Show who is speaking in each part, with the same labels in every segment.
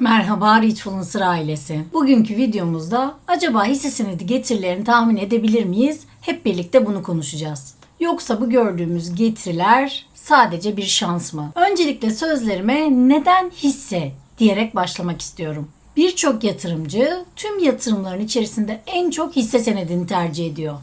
Speaker 1: Merhaba Richfluencer ailesi. Bugünkü videomuzda acaba hisse senedi getirilerini tahmin edebilir miyiz? Hep birlikte bunu konuşacağız. Yoksa bu gördüğümüz getiriler sadece bir şans mı? Öncelikle sözlerime neden hisse diyerek başlamak istiyorum. Birçok yatırımcı tüm yatırımların içerisinde en çok hisse senedini tercih ediyor.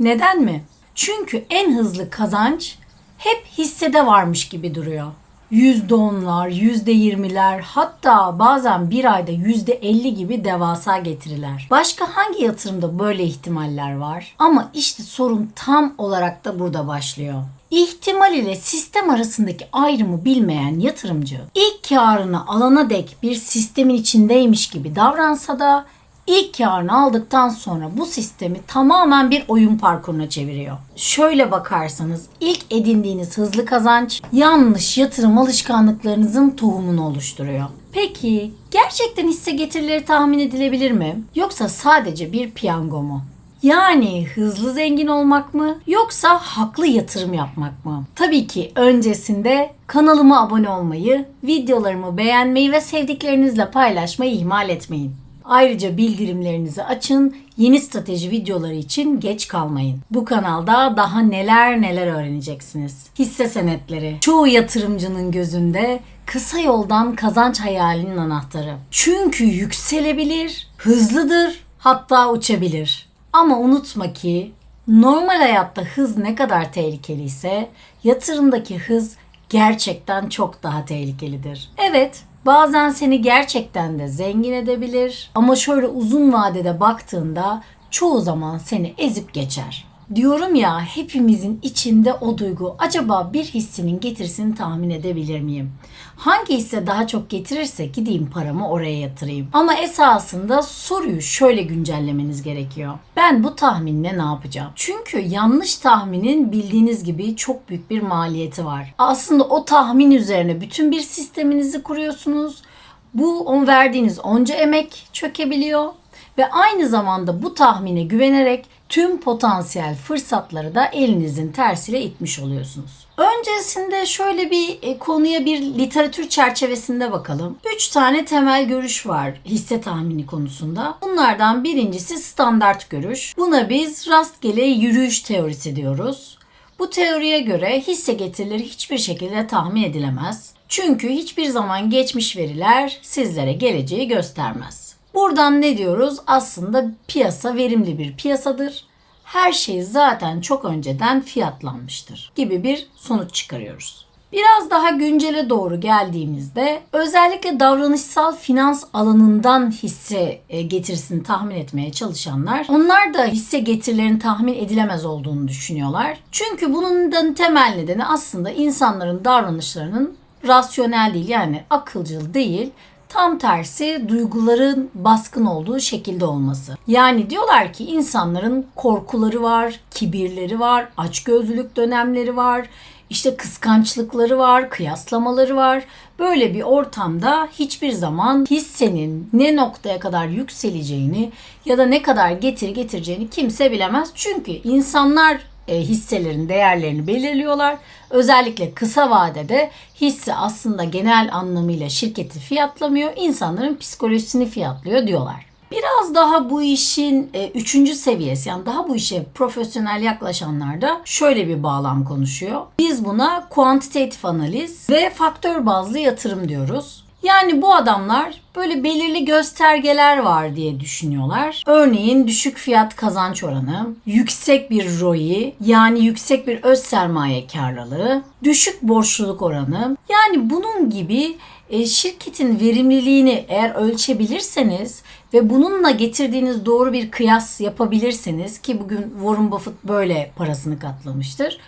Speaker 1: Neden mi? Çünkü en hızlı kazanç hep hissede varmış gibi duruyor. %10'lar, %20'ler hatta bazen bir ayda %50 gibi devasa getiriler. Başka hangi yatırımda böyle ihtimaller var? Ama işte sorun tam olarak da burada başlıyor. İhtimal ile sistem arasındaki ayrımı bilmeyen yatırımcı ilk karını alana dek bir sistemin içindeymiş gibi davransa da İlk karını aldıktan sonra bu sistemi tamamen bir oyun parkuruna çeviriyor. Şöyle bakarsanız ilk edindiğiniz hızlı kazanç yanlış yatırım alışkanlıklarınızın tohumunu oluşturuyor. Peki gerçekten hisse getirileri tahmin edilebilir mi? Yoksa sadece bir piyango mu? Yani hızlı zengin olmak mı yoksa haklı yatırım yapmak mı? Tabii ki öncesinde kanalıma abone olmayı, videolarımı beğenmeyi ve sevdiklerinizle paylaşmayı ihmal etmeyin. Ayrıca bildirimlerinizi açın. Yeni strateji videoları için geç kalmayın. Bu kanalda daha neler neler öğreneceksiniz. Hisse senetleri. Çoğu yatırımcının gözünde kısa yoldan kazanç hayalinin anahtarı. Çünkü yükselebilir, hızlıdır, hatta uçabilir. Ama unutma ki normal hayatta hız ne kadar tehlikeliyse yatırımdaki hız gerçekten çok daha tehlikelidir. Evet, bazen seni gerçekten de zengin edebilir ama şöyle uzun vadede baktığında çoğu zaman seni ezip geçer. Diyorum ya hepimizin içinde o duygu. Acaba bir hissinin getirisini tahmin edebilir miyim? Hangi hisse daha çok getirirse gideyim paramı oraya yatırayım. Ama esasında soruyu şöyle güncellemeniz gerekiyor. Ben bu tahminle ne yapacağım? Çünkü yanlış tahminin bildiğiniz gibi çok büyük bir maliyeti var. Aslında o tahmin üzerine bütün bir sisteminizi kuruyorsunuz. Bu on verdiğiniz onca emek çökebiliyor ve aynı zamanda bu tahmine güvenerek tüm potansiyel fırsatları da elinizin tersiyle itmiş oluyorsunuz. Öncesinde şöyle bir e, konuya bir literatür çerçevesinde bakalım. Üç tane temel görüş var hisse tahmini konusunda. Bunlardan birincisi standart görüş. Buna biz rastgele yürüyüş teorisi diyoruz. Bu teoriye göre hisse getirileri hiçbir şekilde tahmin edilemez. Çünkü hiçbir zaman geçmiş veriler sizlere geleceği göstermez. Buradan ne diyoruz? Aslında piyasa verimli bir piyasadır. Her şey zaten çok önceden fiyatlanmıştır gibi bir sonuç çıkarıyoruz. Biraz daha güncele doğru geldiğimizde özellikle davranışsal finans alanından hisse e, getirisini tahmin etmeye çalışanlar onlar da hisse getirilerin tahmin edilemez olduğunu düşünüyorlar. Çünkü bunun da temel nedeni aslında insanların davranışlarının rasyonel değil yani akılcıl değil Tam tersi duyguların baskın olduğu şekilde olması. Yani diyorlar ki insanların korkuları var, kibirleri var, açgözlülük dönemleri var, işte kıskançlıkları var, kıyaslamaları var. Böyle bir ortamda hiçbir zaman hissenin ne noktaya kadar yükseleceğini ya da ne kadar getiri getireceğini kimse bilemez. Çünkü insanlar hisselerin değerlerini belirliyorlar. Özellikle kısa vadede hisse aslında genel anlamıyla şirketi fiyatlamıyor, insanların psikolojisini fiyatlıyor diyorlar. Biraz daha bu işin e, üçüncü seviyesi yani daha bu işe profesyonel yaklaşanlar da şöyle bir bağlam konuşuyor. Biz buna kuantitatif analiz ve faktör bazlı yatırım diyoruz. Yani bu adamlar böyle belirli göstergeler var diye düşünüyorlar. Örneğin düşük fiyat kazanç oranı, yüksek bir ROI yani yüksek bir öz sermaye karlılığı, düşük borçluluk oranı. Yani bunun gibi e, şirketin verimliliğini eğer ölçebilirseniz ve bununla getirdiğiniz doğru bir kıyas yapabilirseniz ki bugün Warren Buffett böyle parasını katlamıştır.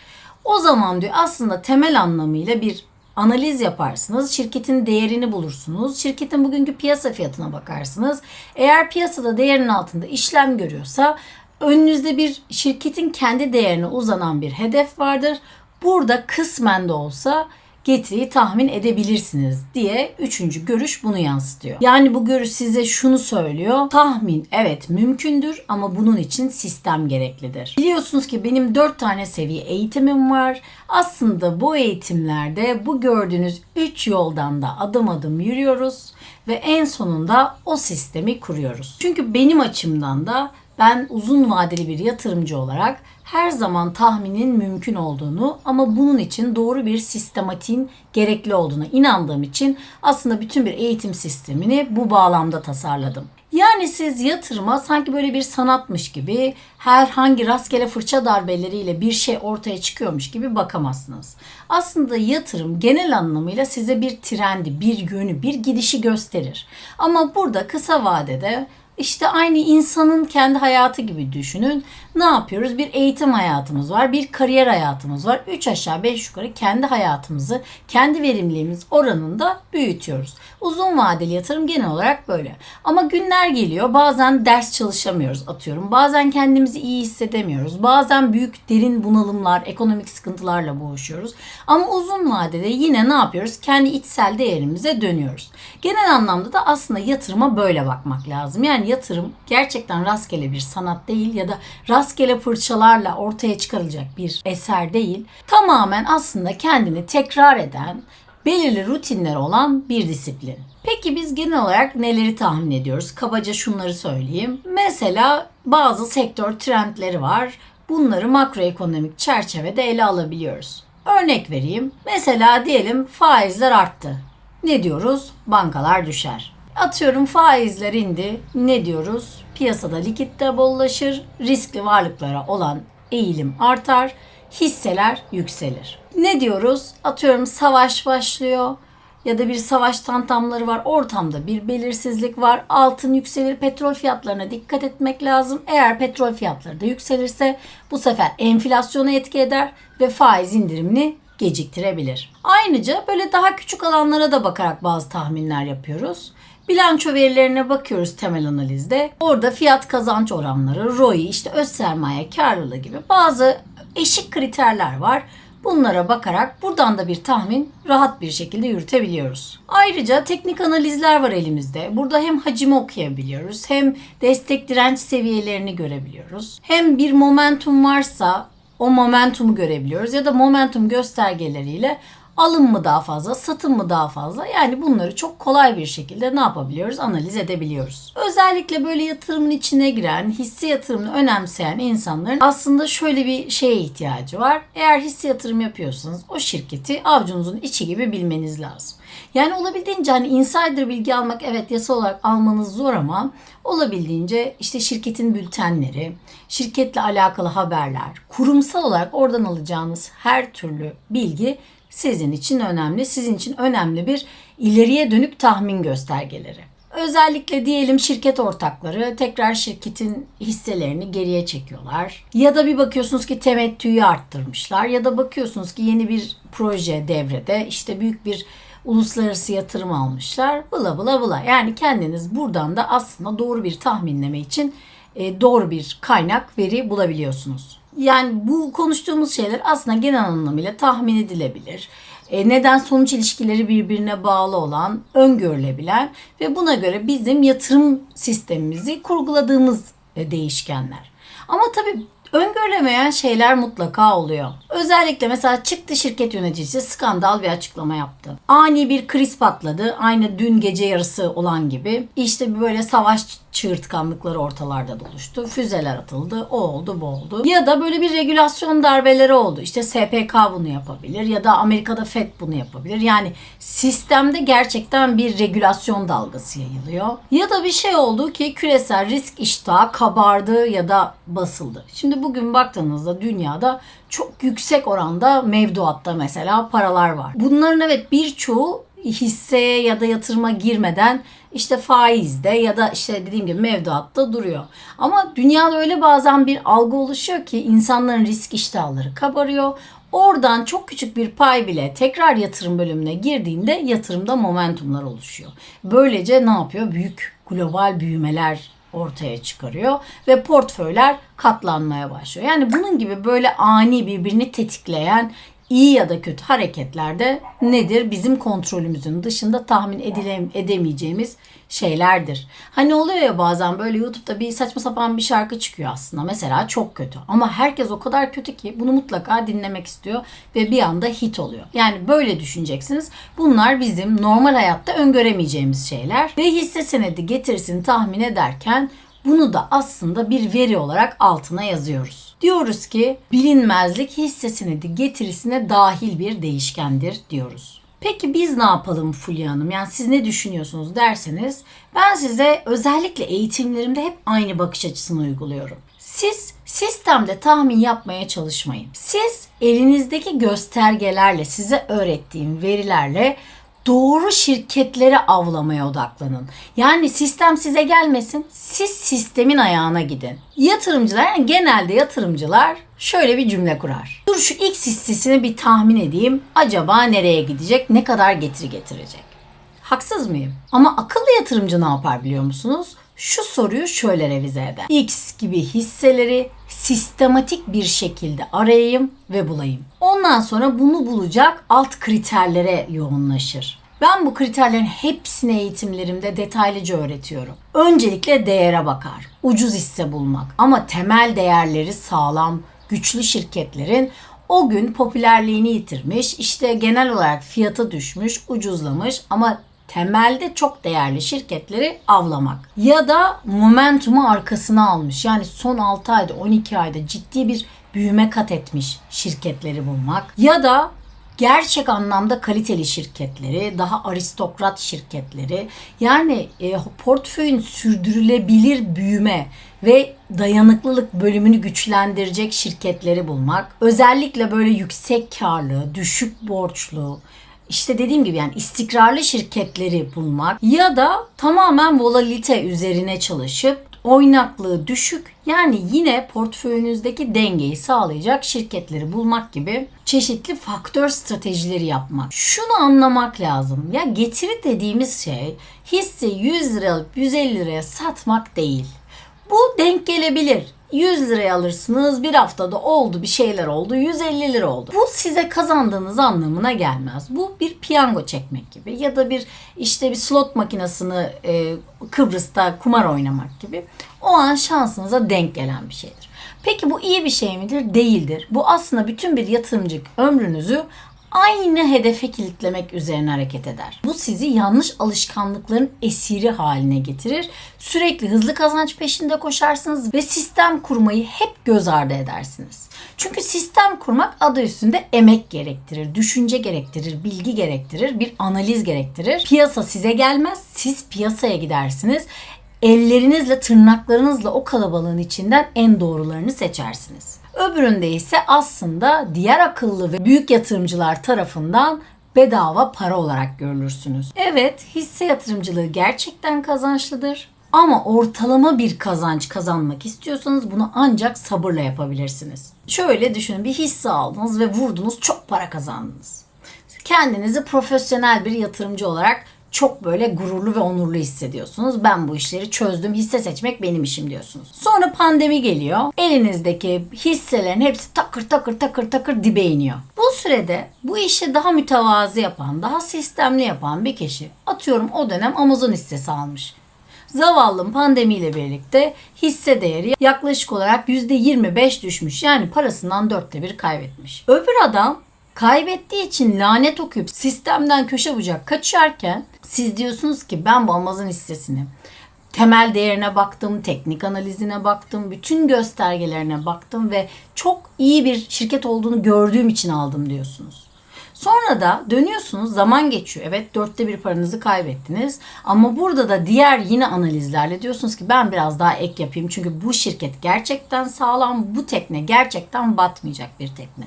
Speaker 1: O zaman diyor aslında temel anlamıyla bir analiz yaparsınız. Şirketin değerini bulursunuz. Şirketin bugünkü piyasa fiyatına bakarsınız. Eğer piyasada değerinin altında işlem görüyorsa önünüzde bir şirketin kendi değerine uzanan bir hedef vardır. Burada kısmen de olsa getiriyi tahmin edebilirsiniz diye üçüncü görüş bunu yansıtıyor. Yani bu görüş size şunu söylüyor. Tahmin evet mümkündür ama bunun için sistem gereklidir. Biliyorsunuz ki benim dört tane seviye eğitimim var. Aslında bu eğitimlerde bu gördüğünüz üç yoldan da adım adım yürüyoruz ve en sonunda o sistemi kuruyoruz. Çünkü benim açımdan da ben uzun vadeli bir yatırımcı olarak her zaman tahminin mümkün olduğunu ama bunun için doğru bir sistematiğin gerekli olduğuna inandığım için aslında bütün bir eğitim sistemini bu bağlamda tasarladım. Yani siz yatırıma sanki böyle bir sanatmış gibi herhangi rastgele fırça darbeleriyle bir şey ortaya çıkıyormuş gibi bakamazsınız. Aslında yatırım genel anlamıyla size bir trendi, bir yönü, bir gidişi gösterir. Ama burada kısa vadede işte aynı insanın kendi hayatı gibi düşünün. Ne yapıyoruz? Bir eğitim hayatımız var, bir kariyer hayatımız var. 3 aşağı 5 yukarı kendi hayatımızı, kendi verimliliğimiz oranında büyütüyoruz. Uzun vadeli yatırım genel olarak böyle. Ama günler geliyor. Bazen ders çalışamıyoruz atıyorum. Bazen kendimizi iyi hissedemiyoruz. Bazen büyük derin bunalımlar, ekonomik sıkıntılarla boğuşuyoruz. Ama uzun vadede yine ne yapıyoruz? Kendi içsel değerimize dönüyoruz. Genel anlamda da aslında yatırıma böyle bakmak lazım. Yani yatırım gerçekten rastgele bir sanat değil ya da rastgele fırçalarla ortaya çıkarılacak bir eser değil. Tamamen aslında kendini tekrar eden, belirli rutinleri olan bir disiplin. Peki biz genel olarak neleri tahmin ediyoruz? Kabaca şunları söyleyeyim. Mesela bazı sektör trendleri var. Bunları makroekonomik çerçevede ele alabiliyoruz. Örnek vereyim. Mesela diyelim faizler arttı. Ne diyoruz? Bankalar düşer. Atıyorum faizler indi. Ne diyoruz? Piyasada likitte bollaşır. Riskli varlıklara olan eğilim artar. Hisseler yükselir. Ne diyoruz? Atıyorum savaş başlıyor ya da bir savaş tantamları var. Ortamda bir belirsizlik var. Altın yükselir. Petrol fiyatlarına dikkat etmek lazım. Eğer petrol fiyatları da yükselirse bu sefer enflasyona etki eder ve faiz indirimini geciktirebilir. Ayrıca böyle daha küçük alanlara da bakarak bazı tahminler yapıyoruz. Bilanço verilerine bakıyoruz temel analizde. Orada fiyat kazanç oranları, ROI, işte öz sermaye karlılığı gibi bazı eşik kriterler var. Bunlara bakarak buradan da bir tahmin rahat bir şekilde yürütebiliyoruz. Ayrıca teknik analizler var elimizde. Burada hem hacimi okuyabiliyoruz, hem destek direnç seviyelerini görebiliyoruz. Hem bir momentum varsa o momentumu görebiliyoruz ya da momentum göstergeleriyle alım mı daha fazla, satım mı daha fazla? Yani bunları çok kolay bir şekilde ne yapabiliyoruz? Analiz edebiliyoruz. Özellikle böyle yatırımın içine giren, hisse yatırımını önemseyen insanların aslında şöyle bir şeye ihtiyacı var. Eğer hisse yatırım yapıyorsanız o şirketi avucunuzun içi gibi bilmeniz lazım. Yani olabildiğince hani insider bilgi almak evet yasal olarak almanız zor ama olabildiğince işte şirketin bültenleri, şirketle alakalı haberler, kurumsal olarak oradan alacağınız her türlü bilgi sizin için önemli. Sizin için önemli bir ileriye dönük tahmin göstergeleri. Özellikle diyelim şirket ortakları tekrar şirketin hisselerini geriye çekiyorlar. Ya da bir bakıyorsunuz ki temettüyü arttırmışlar ya da bakıyorsunuz ki yeni bir proje devrede işte büyük bir uluslararası yatırım almışlar. Bla bla bla. Yani kendiniz buradan da aslında doğru bir tahminleme için doğru bir kaynak veri bulabiliyorsunuz. Yani bu konuştuğumuz şeyler aslında genel anlamıyla tahmin edilebilir. E, neden sonuç ilişkileri birbirine bağlı olan, öngörülebilen ve buna göre bizim yatırım sistemimizi kurguladığımız e, değişkenler. Ama tabii öngörülemeyen şeyler mutlaka oluyor. Özellikle mesela çıktı şirket yöneticisi skandal bir açıklama yaptı. Ani bir kriz patladı. Aynı dün gece yarısı olan gibi. İşte böyle savaş çığırtkanlıkları ortalarda doluştu. Füzeler atıldı. O oldu bu oldu. Ya da böyle bir regülasyon darbeleri oldu. İşte SPK bunu yapabilir ya da Amerika'da FED bunu yapabilir. Yani sistemde gerçekten bir regülasyon dalgası yayılıyor. Ya da bir şey oldu ki küresel risk iştahı kabardı ya da basıldı. Şimdi bugün baktığınızda dünyada çok yüksek oranda mevduatta mesela paralar var. Bunların evet birçoğu hisseye ya da yatırıma girmeden işte faizde ya da işte dediğim gibi mevduatta duruyor. Ama dünyada öyle bazen bir algı oluşuyor ki insanların risk iştahları kabarıyor. Oradan çok küçük bir pay bile tekrar yatırım bölümüne girdiğinde yatırımda momentumlar oluşuyor. Böylece ne yapıyor? Büyük global büyümeler ortaya çıkarıyor ve portföyler katlanmaya başlıyor. Yani bunun gibi böyle ani birbirini tetikleyen iyi ya da kötü hareketlerde nedir? Bizim kontrolümüzün dışında tahmin edile- edemeyeceğimiz şeylerdir. Hani oluyor ya bazen böyle YouTube'da bir saçma sapan bir şarkı çıkıyor aslında. Mesela çok kötü. Ama herkes o kadar kötü ki bunu mutlaka dinlemek istiyor ve bir anda hit oluyor. Yani böyle düşüneceksiniz. Bunlar bizim normal hayatta öngöremeyeceğimiz şeyler. Ve hisse senedi getirisini tahmin ederken bunu da aslında bir veri olarak altına yazıyoruz. Diyoruz ki bilinmezlik hisse senedi getirisine dahil bir değişkendir diyoruz. Peki biz ne yapalım Fulya Hanım? Yani siz ne düşünüyorsunuz derseniz ben size özellikle eğitimlerimde hep aynı bakış açısını uyguluyorum. Siz sistemde tahmin yapmaya çalışmayın. Siz elinizdeki göstergelerle size öğrettiğim verilerle doğru şirketlere avlamaya odaklanın. Yani sistem size gelmesin, siz sistemin ayağına gidin. Yatırımcılar, yani genelde yatırımcılar şöyle bir cümle kurar. Dur şu X hissesini bir tahmin edeyim. Acaba nereye gidecek, ne kadar getiri getirecek? Haksız mıyım? Ama akıllı yatırımcı ne yapar biliyor musunuz? Şu soruyu şöyle revize eder. X gibi hisseleri sistematik bir şekilde arayayım ve bulayım. Ondan sonra bunu bulacak alt kriterlere yoğunlaşır. Ben bu kriterlerin hepsini eğitimlerimde detaylıca öğretiyorum. Öncelikle değere bakar. Ucuz hisse bulmak ama temel değerleri sağlam, güçlü şirketlerin o gün popülerliğini yitirmiş, işte genel olarak fiyatı düşmüş, ucuzlamış ama temelde çok değerli şirketleri avlamak. Ya da momentumu arkasına almış. Yani son 6 ayda 12 ayda ciddi bir büyüme kat etmiş şirketleri bulmak. Ya da gerçek anlamda kaliteli şirketleri, daha aristokrat şirketleri yani e, portföyün sürdürülebilir büyüme ve dayanıklılık bölümünü güçlendirecek şirketleri bulmak. Özellikle böyle yüksek karlı, düşük borçlu, işte dediğim gibi yani istikrarlı şirketleri bulmak ya da tamamen volatilite üzerine çalışıp oynaklığı düşük yani yine portföyünüzdeki dengeyi sağlayacak şirketleri bulmak gibi çeşitli faktör stratejileri yapmak. Şunu anlamak lazım. Ya getiri dediğimiz şey hisse 100 lira alıp 150 liraya satmak değil. Bu denk gelebilir. 100 liraya alırsınız bir haftada oldu bir şeyler oldu 150 lira oldu. Bu size kazandığınız anlamına gelmez. Bu bir piyango çekmek gibi ya da bir işte bir slot makinesini e, Kıbrıs'ta kumar oynamak gibi. O an şansınıza denk gelen bir şeydir. Peki bu iyi bir şey midir? Değildir. Bu aslında bütün bir yatırımcı ömrünüzü aynı hedefe kilitlemek üzerine hareket eder. Bu sizi yanlış alışkanlıkların esiri haline getirir. Sürekli hızlı kazanç peşinde koşarsınız ve sistem kurmayı hep göz ardı edersiniz. Çünkü sistem kurmak adı üstünde emek gerektirir, düşünce gerektirir, bilgi gerektirir, bir analiz gerektirir. Piyasa size gelmez, siz piyasaya gidersiniz ellerinizle, tırnaklarınızla o kalabalığın içinden en doğrularını seçersiniz. Öbüründe ise aslında diğer akıllı ve büyük yatırımcılar tarafından bedava para olarak görülürsünüz. Evet, hisse yatırımcılığı gerçekten kazançlıdır. Ama ortalama bir kazanç kazanmak istiyorsanız bunu ancak sabırla yapabilirsiniz. Şöyle düşünün bir hisse aldınız ve vurdunuz çok para kazandınız. Kendinizi profesyonel bir yatırımcı olarak çok böyle gururlu ve onurlu hissediyorsunuz. Ben bu işleri çözdüm. Hisse seçmek benim işim diyorsunuz. Sonra pandemi geliyor. Elinizdeki hisselerin hepsi takır takır takır takır dibe iniyor. Bu sürede bu işi daha mütevazı yapan, daha sistemli yapan bir kişi atıyorum o dönem Amazon hissesi almış. Zavallım pandemiyle birlikte hisse değeri yaklaşık olarak %25 düşmüş. Yani parasından dörtte bir kaybetmiş. Öbür adam kaybettiği için lanet okuyup sistemden köşe bucak kaçarken siz diyorsunuz ki ben bu Amazon hissesini temel değerine baktım, teknik analizine baktım, bütün göstergelerine baktım ve çok iyi bir şirket olduğunu gördüğüm için aldım diyorsunuz. Sonra da dönüyorsunuz zaman geçiyor. Evet dörtte bir paranızı kaybettiniz. Ama burada da diğer yine analizlerle diyorsunuz ki ben biraz daha ek yapayım. Çünkü bu şirket gerçekten sağlam. Bu tekne gerçekten batmayacak bir tekne.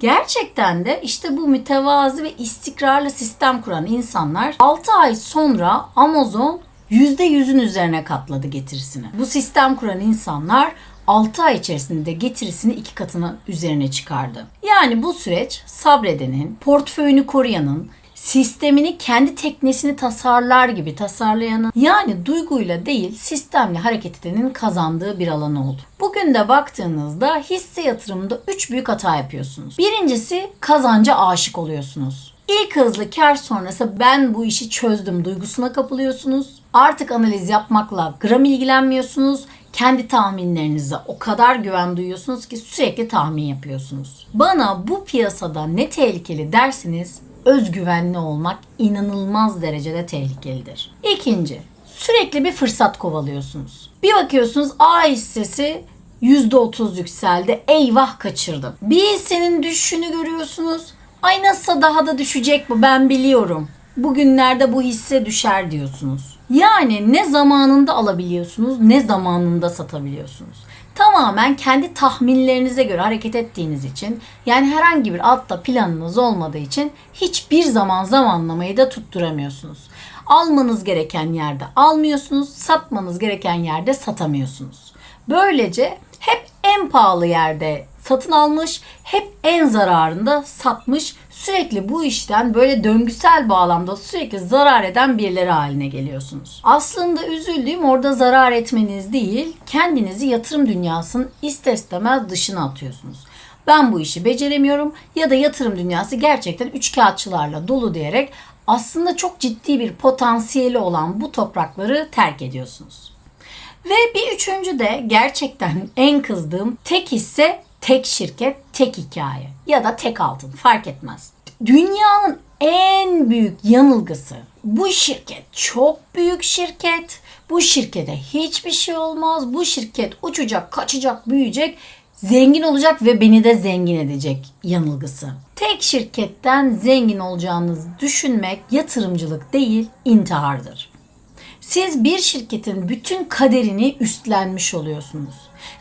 Speaker 1: Gerçekten de işte bu mütevazi ve istikrarlı sistem kuran insanlar 6 ay sonra Amazon %100'ün üzerine katladı getirisini. Bu sistem kuran insanlar 6 ay içerisinde getirisini iki katına üzerine çıkardı. Yani bu süreç sabredenin, portföyünü koruyanın, sistemini kendi teknesini tasarlar gibi tasarlayanın yani duyguyla değil sistemle hareket edenin kazandığı bir alan oldu. Bugün de baktığınızda hisse yatırımında 3 büyük hata yapıyorsunuz. Birincisi kazanca aşık oluyorsunuz. İlk hızlı kar sonrası ben bu işi çözdüm duygusuna kapılıyorsunuz. Artık analiz yapmakla gram ilgilenmiyorsunuz. Kendi tahminlerinize o kadar güven duyuyorsunuz ki sürekli tahmin yapıyorsunuz. Bana bu piyasada ne tehlikeli derseniz özgüvenli olmak inanılmaz derecede tehlikelidir. İkinci, sürekli bir fırsat kovalıyorsunuz. Bir bakıyorsunuz A hissesi %30 yükseldi. Eyvah kaçırdım. Bir hissenin düşüşünü görüyorsunuz. Ay nasılsa daha da düşecek bu ben biliyorum. Bugünlerde bu hisse düşer diyorsunuz. Yani ne zamanında alabiliyorsunuz ne zamanında satabiliyorsunuz. Tamamen kendi tahminlerinize göre hareket ettiğiniz için yani herhangi bir altta planınız olmadığı için hiçbir zaman zamanlamayı da tutturamıyorsunuz. Almanız gereken yerde almıyorsunuz, satmanız gereken yerde satamıyorsunuz. Böylece hep en pahalı yerde satın almış, hep en zararında satmış. Sürekli bu işten böyle döngüsel bağlamda sürekli zarar eden birileri haline geliyorsunuz. Aslında üzüldüğüm orada zarar etmeniz değil, kendinizi yatırım dünyasının ister istemez dışına atıyorsunuz. Ben bu işi beceremiyorum ya da yatırım dünyası gerçekten üç kağıtçılarla dolu diyerek aslında çok ciddi bir potansiyeli olan bu toprakları terk ediyorsunuz. Ve bir üçüncü de gerçekten en kızdığım tek hisse tek şirket, tek hikaye ya da tek altın fark etmez. Dünyanın en büyük yanılgısı bu şirket çok büyük şirket. Bu şirkete hiçbir şey olmaz. Bu şirket uçacak, kaçacak, büyüyecek, zengin olacak ve beni de zengin edecek yanılgısı. Tek şirketten zengin olacağınızı düşünmek yatırımcılık değil, intihardır. Siz bir şirketin bütün kaderini üstlenmiş oluyorsunuz.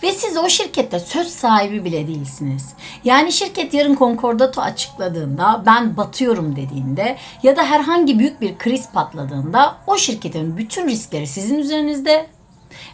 Speaker 1: Ve siz o şirkette söz sahibi bile değilsiniz. Yani şirket yarın konkordato açıkladığında ben batıyorum dediğinde ya da herhangi büyük bir kriz patladığında o şirketin bütün riskleri sizin üzerinizde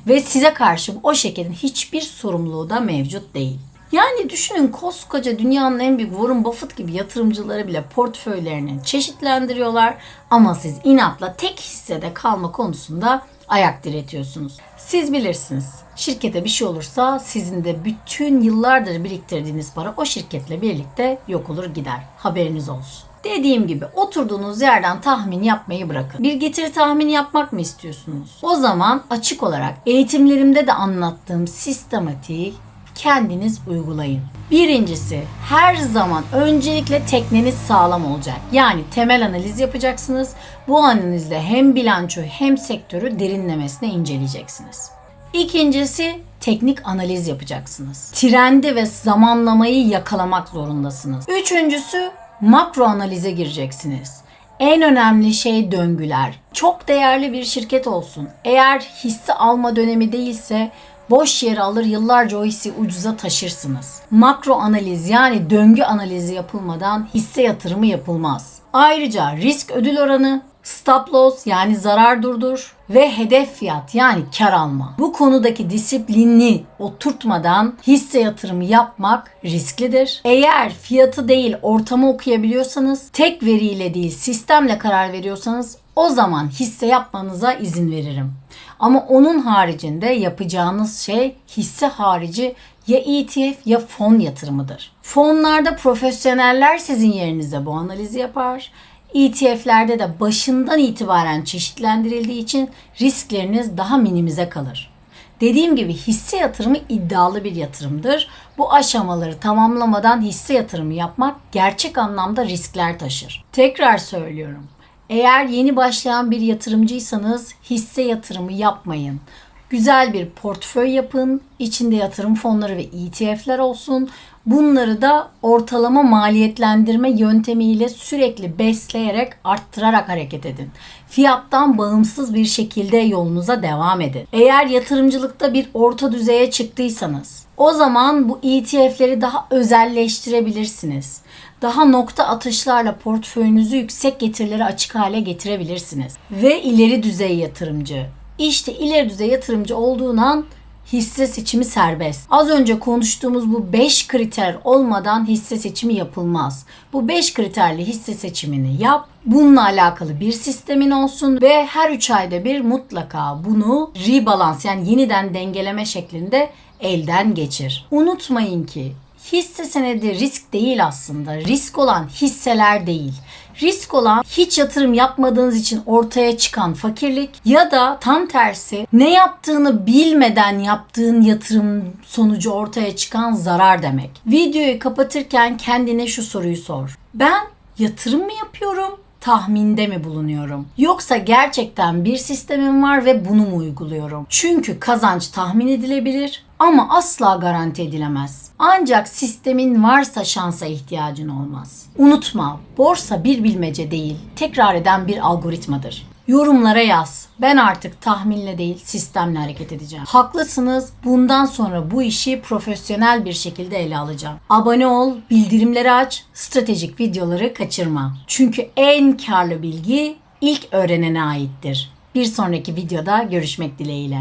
Speaker 1: ve size karşı o şirketin hiçbir sorumluluğu da mevcut değil. Yani düşünün koskoca dünyanın en büyük Warren Buffett gibi yatırımcıları bile portföylerini çeşitlendiriyorlar ama siz inatla tek hissede kalma konusunda ayak diretiyorsunuz. Siz bilirsiniz. Şirkete bir şey olursa sizin de bütün yıllardır biriktirdiğiniz para o şirketle birlikte yok olur gider. Haberiniz olsun. Dediğim gibi oturduğunuz yerden tahmin yapmayı bırakın. Bir getiri tahmini yapmak mı istiyorsunuz? O zaman açık olarak eğitimlerimde de anlattığım sistematiği kendiniz uygulayın. Birincisi her zaman öncelikle tekneniz sağlam olacak. Yani temel analiz yapacaksınız. Bu analizle hem bilanço hem sektörü derinlemesine inceleyeceksiniz. İkincisi teknik analiz yapacaksınız. Trendi ve zamanlamayı yakalamak zorundasınız. Üçüncüsü makro analize gireceksiniz. En önemli şey döngüler. Çok değerli bir şirket olsun. Eğer hisse alma dönemi değilse boş yer alır yıllarca o hissi ucuza taşırsınız. Makro analiz yani döngü analizi yapılmadan hisse yatırımı yapılmaz. Ayrıca risk ödül oranı, stop loss yani zarar durdur ve hedef fiyat yani kar alma. Bu konudaki disiplinli oturtmadan hisse yatırımı yapmak risklidir. Eğer fiyatı değil ortamı okuyabiliyorsanız, tek veriyle değil sistemle karar veriyorsanız o zaman hisse yapmanıza izin veririm. Ama onun haricinde yapacağınız şey hisse harici ya ETF ya fon yatırımıdır. Fonlarda profesyoneller sizin yerinize bu analizi yapar. ETF'lerde de başından itibaren çeşitlendirildiği için riskleriniz daha minimize kalır. Dediğim gibi hisse yatırımı iddialı bir yatırımdır. Bu aşamaları tamamlamadan hisse yatırımı yapmak gerçek anlamda riskler taşır. Tekrar söylüyorum. Eğer yeni başlayan bir yatırımcıysanız hisse yatırımı yapmayın. Güzel bir portföy yapın. İçinde yatırım fonları ve ETF'ler olsun. Bunları da ortalama maliyetlendirme yöntemiyle sürekli besleyerek arttırarak hareket edin. Fiyattan bağımsız bir şekilde yolunuza devam edin. Eğer yatırımcılıkta bir orta düzeye çıktıysanız o zaman bu ETF'leri daha özelleştirebilirsiniz. Daha nokta atışlarla portföyünüzü yüksek getirileri açık hale getirebilirsiniz. Ve ileri düzey yatırımcı. İşte ileri düzey yatırımcı olduğun an hisse seçimi serbest. Az önce konuştuğumuz bu 5 kriter olmadan hisse seçimi yapılmaz. Bu 5 kriterli hisse seçimini yap. Bununla alakalı bir sistemin olsun ve her 3 ayda bir mutlaka bunu rebalans yani yeniden dengeleme şeklinde elden geçir. Unutmayın ki hisse senedi risk değil aslında. Risk olan hisseler değil. Risk olan hiç yatırım yapmadığınız için ortaya çıkan fakirlik ya da tam tersi ne yaptığını bilmeden yaptığın yatırım sonucu ortaya çıkan zarar demek. Videoyu kapatırken kendine şu soruyu sor. Ben yatırım mı yapıyorum? Tahminde mi bulunuyorum? Yoksa gerçekten bir sistemim var ve bunu mu uyguluyorum? Çünkü kazanç tahmin edilebilir ama asla garanti edilemez. Ancak sistemin varsa şansa ihtiyacın olmaz. Unutma, borsa bir bilmece değil, tekrar eden bir algoritmadır. Yorumlara yaz. Ben artık tahminle değil sistemle hareket edeceğim. Haklısınız. Bundan sonra bu işi profesyonel bir şekilde ele alacağım. Abone ol, bildirimleri aç, stratejik videoları kaçırma. Çünkü en karlı bilgi ilk öğrenene aittir. Bir sonraki videoda görüşmek dileğiyle.